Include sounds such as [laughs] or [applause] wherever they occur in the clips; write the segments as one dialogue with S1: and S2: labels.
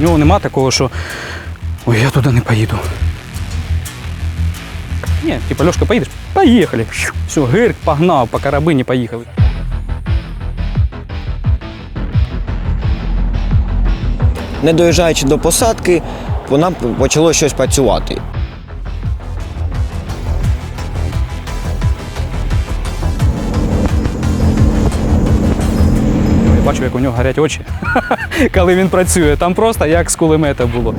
S1: У нього нема такого, що ой, я туди не поїду. Ні, типа, Льошка, поїдеш? Поїхали. Все, гирк, погнав, по карабині поїхали.
S2: Не доїжджаючи до посадки, вона почало щось працювати.
S1: Як у нього гарять очі, [laughs] коли він працює. Там просто як з кулемета було.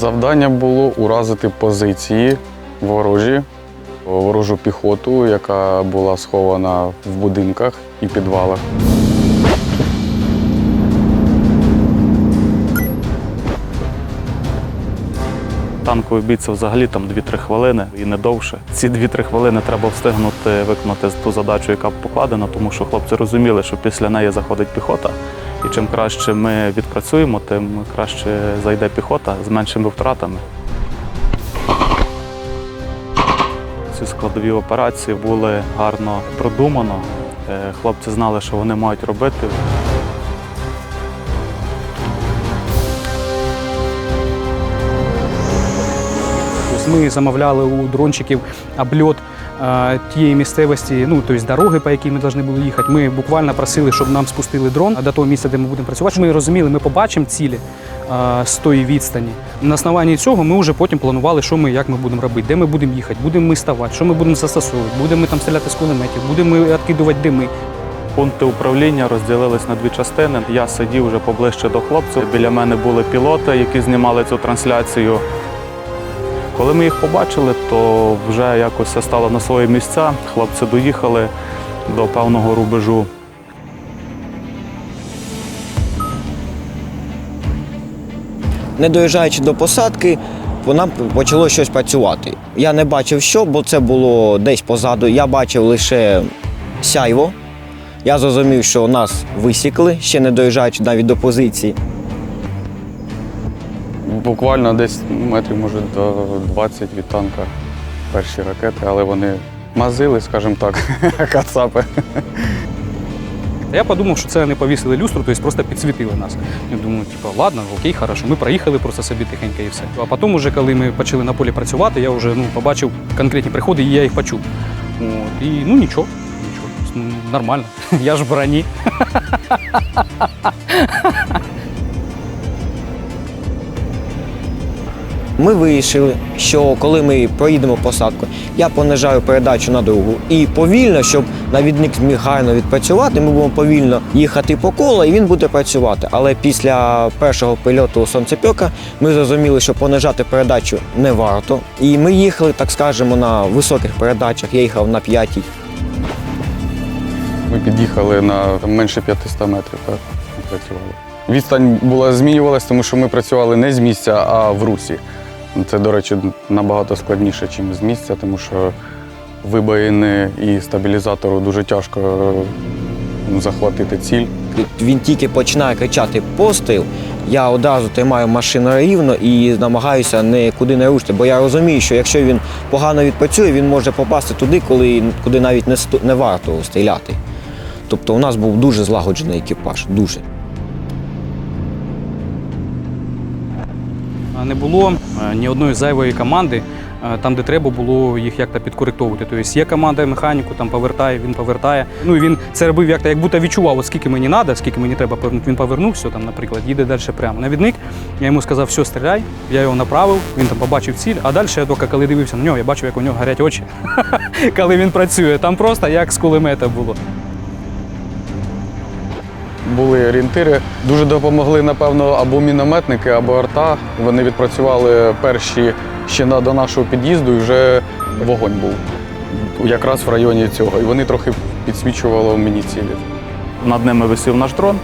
S3: Завдання було уразити позиції ворожі, ворожу піхоту, яка була схована в будинках і підвалах.
S4: Танковий бій це взагалі там 2-3 хвилини і не довше. Ці 2-3 хвилини треба встигнути виконати ту задачу, яка покладена, тому що хлопці розуміли, що після неї заходить піхота. І чим краще ми відпрацюємо, тим краще зайде піхота з меншими втратами. Ці складові операції були гарно продумано. Е, Хлопці знали, що вони мають робити.
S1: Ми замовляли у дрончиків обльот тієї місцевості, ну тобто дороги, по якій ми повинні були їхати. Ми буквально просили, щоб нам спустили дрон до того місця, де ми будемо працювати. Ми розуміли, ми побачимо цілі з тої відстані. На основанні цього ми вже потім планували, що ми як ми будемо робити, де ми будемо їхати, будемо ми ставати, що ми будемо застосовувати, будемо ми там стріляти з кулеметів, будемо ми відкидувати дими.
S4: Пункти управління розділились на дві частини. Я сидів вже поближче до хлопців. Біля мене були пілоти, які знімали цю трансляцію. Коли ми їх побачили, то вже якось все стало на свої місця. Хлопці доїхали до певного рубежу.
S2: Не доїжджаючи до посадки, вона почало щось працювати. Я не бачив що, бо це було десь позаду. Я бачив лише сяйво. Я зрозумів, що нас висікли, ще не доїжджаючи навіть до позиції.
S3: Буквально десь метрів, може, до 20 від танка перші ракети, але вони мазили, скажімо так, [laughs] кацапи.
S1: Я подумав, що це вони повісили люстру, тобто просто підсвітили нас. Я думаю, типу, ладно, окей, хорошо. Ми проїхали просто собі тихенько і все. А потім, уже, коли ми почали на полі працювати, я вже ну, побачив конкретні приходи і я їх почув. От. І ну нічого, нічого. Ну, нормально. [laughs] Я ж в броні. [laughs]
S2: Ми вирішили, що коли ми проїдемо посадку, я понижаю передачу на другу і повільно, щоб навідник зміг гарно відпрацювати, ми будемо повільно їхати по колу, і він буде працювати. Але після першого пильоту сонцепьока ми зрозуміли, що понижати передачу не варто. І ми їхали, так скажемо, на високих передачах. Я їхав на п'ятій.
S3: Ми під'їхали на менше 500 метрів, так, працювали. Відстань була змінювалась, тому що ми працювали не з місця, а в русі. Це, до речі, набагато складніше, ніж з місця, тому що вибоїни і стабілізатору дуже тяжко захватити ціль.
S2: Він тільки починає кричати постріл. Я одразу тримаю машину рівно і намагаюся нікуди не рушити, бо я розумію, що якщо він погано відпрацює, він може попасти туди, коли, куди навіть не, не варто стріляти. Тобто у нас був дуже злагоджений екіпаж, дуже.
S1: Не було е, ні одної зайвої команди, е, там, де треба було їх як-то підкоректовувати. Тобто є команда механіку, там повертає, він повертає. Ну і він це робив як-то, як будто відчував, от скільки мені треба, скільки мені треба повернути. Він повернув, все, там, наприклад, їде далі прямо. Навідник, я йому сказав, все, стріляй, я його направив, він там побачив ціль, а далі я тільки коли дивився на нього, я бачив, як у нього горять очі, [laughs] коли він працює. Там просто як з кулемета було.
S3: Були орієнтири. Дуже допомогли, напевно, або мінометники, або арта. Вони відпрацювали перші ще до нашого під'їзду, і вже вогонь був якраз в районі цього. І вони трохи підсвічували мені цілі.
S4: Над ними висів наш дрон.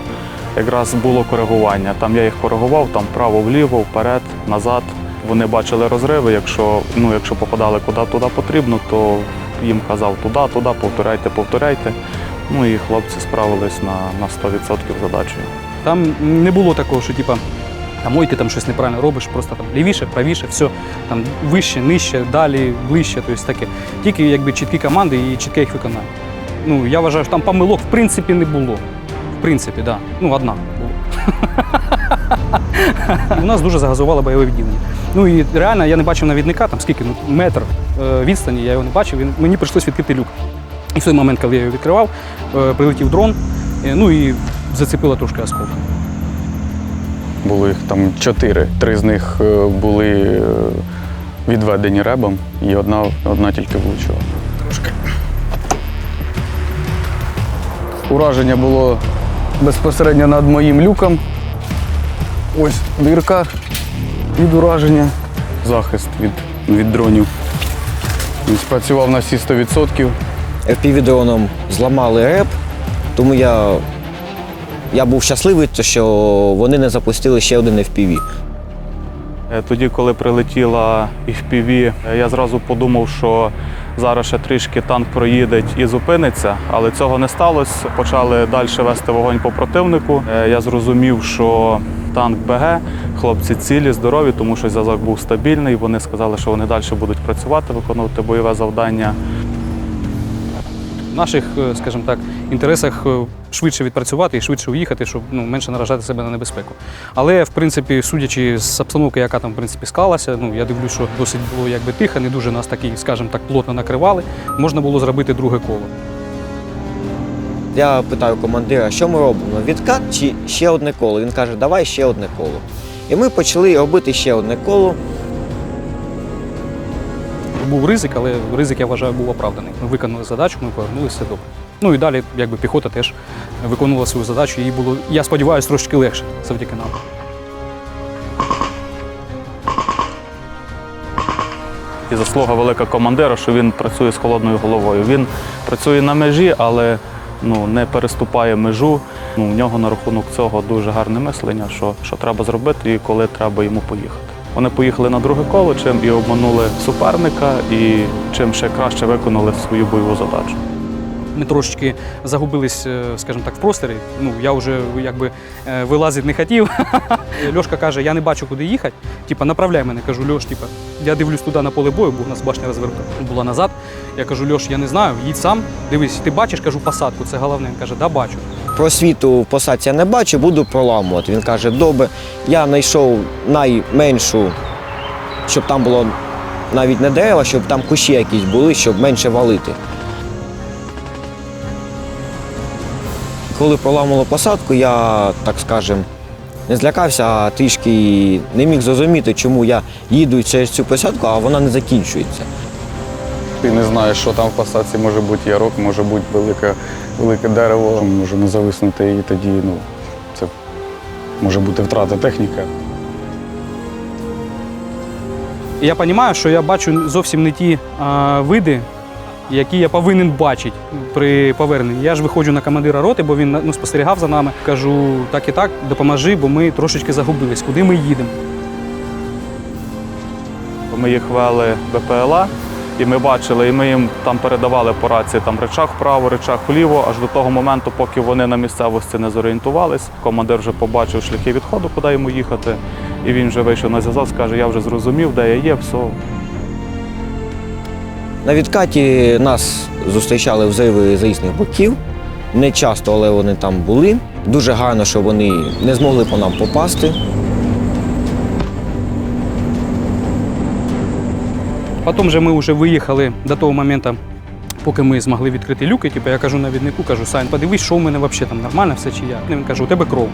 S4: Якраз було коригування. Там я їх коригував, там вправо-вліво, вперед, назад. Вони бачили розриви. Якщо, ну, якщо попадали куди туди потрібно, то їм казав туди, туди, повторяйте, повторяйте. Ну і хлопці справились на, на 100% з задачею.
S1: Там не було такого, що типа. Там ой, ти там щось неправильно робиш, просто там лівіше, правіше, все, там вище, нижче, далі, ближче, тобто таке. Тільки якби чіткі команди і чітке їх виконання. Ну, я вважаю, що там помилок в принципі не було. В принципі, так. Да. Ну, одна була. У нас дуже загазувало бойове відділення. Ну і реально я не бачив навідника, там скільки, ну, метр е, відстані, я його не бачив. Він, мені прийшлось відкрити люк. І в той момент, коли я його відкривав, е, прилетів дрон, е, ну і зацепило трошки осколком.
S3: Було їх там чотири. Три з них е, були відведені ребом, і одна, одна тільки влучила. Трошки. Ураження було безпосередньо над моїм люком. Ось дирка від ураження. Захист від, від дронів. Він спрацював на всі 100%.
S2: FPV-дроном зламали реп, тому я, я був щасливий, що вони не запустили ще один FPV.
S4: Е, Тоді, коли прилетіла FPV, е, я зразу подумав, що зараз ще трішки танк проїде і зупиниться, але цього не сталося. Почали далі вести вогонь по противнику. Е, Я зрозумів, що танк БГ, хлопці цілі, здорові, тому що зв'язок був стабільний. Вони сказали, що вони далі будуть працювати, виконувати бойове завдання.
S1: В наших, е, скажімо так, інтересах е, швидше відпрацювати і швидше уїхати, щоб ну, менше наражати себе на небезпеку. Але, в принципі, судячи з обстановки, яка там в принципі склалася, ну я дивлюсь, що досить було якби тихо, не дуже нас такі, скажімо так, плотно накривали. Можна було зробити друге коло.
S2: Я питаю командира, що ми робимо? Відкат чи ще одне коло? Він каже, давай ще одне коло. І ми почали робити ще одне коло.
S1: Був ризик, але ризик, я вважаю, був оправданий. Ми виконали задачу, ми повернулися добре. Ну і далі, якби піхота теж виконувала свою задачу, їй було, я сподіваюся, трошки легше завдяки нам.
S4: І заслуга велика командира, що він працює з холодною головою. Він працює на межі, але ну, не переступає межу. Ну, у нього на рахунок цього дуже гарне мислення, що, що треба зробити і коли треба йому поїхати. Вони поїхали на друге коло, чим і обманули суперника, і чим ще краще виконали свою бойову задачу.
S1: Ми трошечки загубились, е, скажімо так, в просторі. Ну, я вже якби е, вилазити не хотів. [laughs] Льошка каже, я не бачу, куди їхати. Типа, направляй мене. Кажу, Льош, типа, я дивлюсь туди на поле бою, бо у нас башня розверта була назад. Я кажу, Льош, я не знаю, їдь сам. Дивись, ти бачиш, кажу, посадку, це головне. Він каже, да, бачу.
S2: Просвіту в посадці я не бачу, буду проламувати. Він каже, добре, я знайшов найменшу, щоб там було навіть не дерева, щоб там кущі якісь були, щоб менше валити. Коли проламало посадку, я, так скажем, не злякався, а трішки не міг зрозуміти, чому я їду через цю посадку, а вона не закінчується.
S3: Ти не знаєш, що там в посадці може бути ярок, може бути велике, велике дерево, можемо зависнути, і тоді ну, це може бути втрата техніки.
S1: Я розумію, що я бачу зовсім не ті а, види, які я повинен бачити при поверненні. Я ж виходжу на командира роти, бо він ну, спостерігав за нами. Кажу, так і так, допоможи, бо ми трошечки загубились. Куди ми їдемо?
S4: Ми їх вели БПЛА, і ми бачили, і ми їм там передавали по рації там речах вправо, речах вліво, аж до того моменту, поки вони на місцевості не зорієнтувались. Командир вже побачив шляхи відходу, куди йому їхати. І він вже вийшов на зв'язок, скаже, я вже зрозумів, де я є, все,
S2: На відкаті нас зустрічали взриви з різних боків. Не часто, але вони там були. Дуже гарно, що вони не змогли по нам попасти.
S1: Потім же ми вже виїхали до того моменту, поки ми змогли відкрити люки. Типу, я кажу навіднику, кажу, Сань, подивись, що у мене взагалі там нормально, все чи я. Він каже, у тебе кров.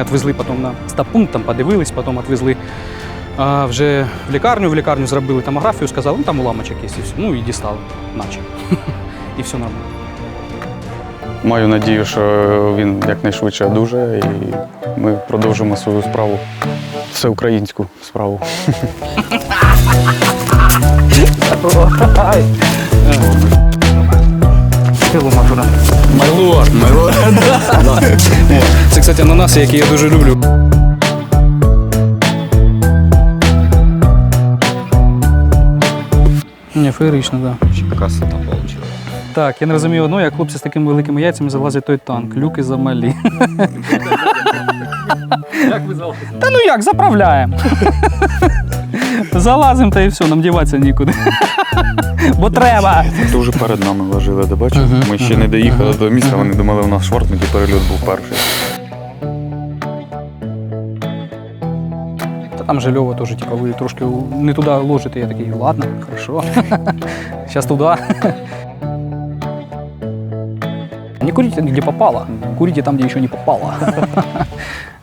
S1: Отвезли потім на стаб-пункт, там подивились, потім відвезли а, вже в лікарню. В лікарню зробили томографію, сказали, ну там уламочок є. Ну і дістали, наче. [laughs] І все нормально.
S3: Маю надію, що він якнайшвидше одужає і ми продовжимо свою справу, всеукраїнську справу.
S1: Майло, майло. [laughs] Це, кстати, ананаси, які я дуже люблю. Ні, феєрично, так. Да.
S2: Красота вийшла.
S1: Так, я не розумію одного, як хлопці з такими великими яйцями залазять той танк. Люки замалі.
S5: Як ви залазите?
S1: Та ну як, заправляємо. Залазимо та і все, нам діватися нікуди. Бо треба.
S3: Вже перед нами ложили, де бачив? Ми ще не доїхали до міста, вони думали, у нас швартник і перельот був перший.
S1: Там же Льова теж, типа, ви трошки не туди ложите. Я такий, ладно, хорошо. [laughs] Зараз туди. [laughs] Не курите, где попало. Курите там, где еще не попало. [laughs]